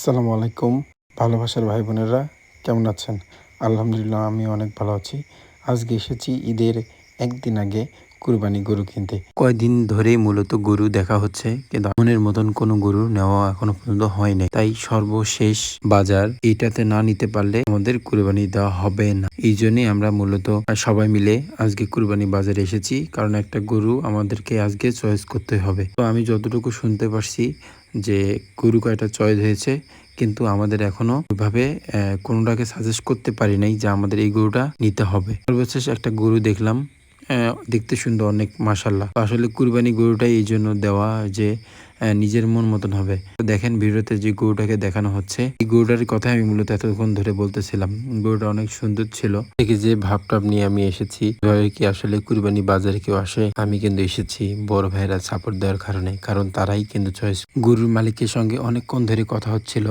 আসসালামু আলাইকুম, ভালোবাসার ভাই বোনেরা, কেমন আছেন? আলহামদুলিল্লাহ আমি অনেক ভালো আছি। আজকে এসেছি ঈদের একদিন আগে কুরবানি গরু কিনতে। কয়দিন ধরে মূলত গরু দেখা হচ্ছে, কিন্তু মনের মতন কোনো গরু নেওয়া এখনও পর্যন্ত হয়নি। তাই সর্বশেষ বাজার এটাতে না নিতে পারলে আমাদের কুরবানি দেওয়া হবে না। এই জন্যই আমরা মূলত সবাই মিলে আজকে কুরবানি বাজারে এসেছি, কারণ একটা গরু আমাদেরকে আজকে চয়েস করতে হবে। তো আমি যতটুকু শুনতে পারছি যে গরু কয়টা চয়েস হয়েছে, কিন্তু আমাদের এখনও ওইভাবে কোনোটাকে সাজেস্ট করতে পারি নাই যে আমাদের এই গরুটা নিতে হবে। সর্বশেষ একটা গরু দেখলাম দেখতে সুন্দর অনেক মাসাল্লাহ আসলে কুরবানি গরুটাই এই জন্য দেওয়া যে নিজের মন মতন হবে। দেখেন ভিডিওতে যে গরুটাকে দেখানো হচ্ছে, এই গরুটার কথা আমি মূলত এতক্ষণ ধরে বলতেছিলাম। গরুটা অনেক সুন্দর ছিল। থেকে যে ভাবটাপ নিয়ে আমি এসেছি কি আসলে কুরবানি বাজারে কেউ আসে? আমি কিন্তু এসেছি, বড় ভাইরা সাপোর্ট দেওয়ার কারণে, কারণ তারাই কিন্তু চয়েস গরুর মালিকের সঙ্গে অনেকক্ষণ ধরে কথা হচ্ছিল,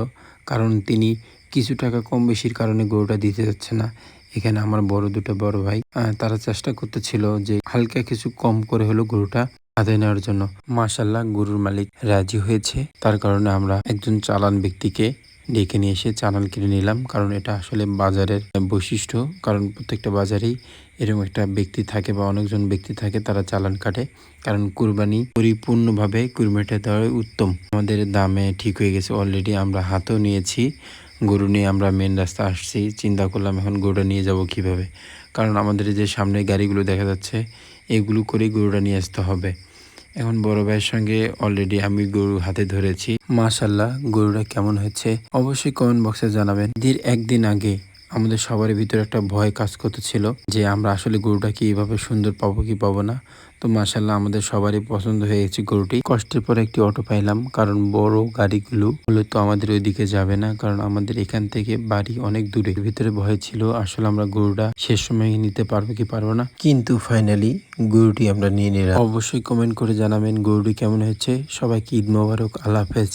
কারণ তিনি কিছু টাকা কম বেশির কারণে গরুটা দিতে যাচ্ছে না। এখানে আমার বড় দুটো বড় ভাই তারা চেষ্টা করতেছিল যে হালকা কিছু কম করে হলো গরুটা হাতে নেওয়ার জন্য। মাশাল্লাহ গরুর মালিক রাজি হয়েছে। তার কারণে আমরা একজন চালান ব্যক্তিকে ডেকে নিয়ে এসে চালান কিনে নিলাম, কারণ এটা আসলে বাজারের বৈশিষ্ট্য। কারণ প্রত্যেকটা বাজারেই এরকম একটা ব্যক্তি থাকে বা অনেকজন ব্যক্তি থাকে, তারা চালান কাটে। কারণ কুরবানি পরিপূর্ণভাবে কুরবানিটা দেওয়াই উত্তম। আমাদের দামে ঠিক হয়ে গেছে অলরেডি আমরা হাতেও নিয়েছি। গরু নিয়ে আমরা মেন রাস্তা আসছি। চিন্তা করলাম এখন গরুটা নিয়ে যাব কীভাবে? কারণ আমাদের যে সামনে গাড়িগুলো দেখা যাচ্ছে, এগুলো করেই গরুটা নিয়ে আসতে হবে। এখন বড় ভাইয়ের সঙ্গে অলরেডি আমি গরু হাতে ধরেছি। মাশাল্লাহ গরুটা কেমন হয়েছে? অবশ্যই কমেন্ট বক্সে জানাবেন। দিন একদিন আগে আমাদের সবার ভিতরে একটা ভয় কাজ করতেছিল যে আমরা আসলে গরুটা কি এভাবে সুন্দর পাবো কি পাবো না। তো মাশাল্লাহ আমাদের সবারই পছন্দ হয়ে গেছে গরুটি। কষ্টের পরে একটি অটো পাইলাম, কারণ বড় গাড়িগুলো হলে তো আমাদের ওইদিকে যাবে না, কারণ আমাদের এখান থেকে বাড়ি অনেক দূরে। ভিতরে ভয় ছিল, আসলে আমরা গরুটা শেষ সময় নিতে পারব কি পারব না। কিন্তু ফাইনালি গরুটি আমরা নিয়ে নিলাম। অবশ্যই কমেন্ট করে জানাবেন গরুটি কেমন হয়েছে। সবাইকে ঈদ মোবারক, আল্লাহ হাফেজ।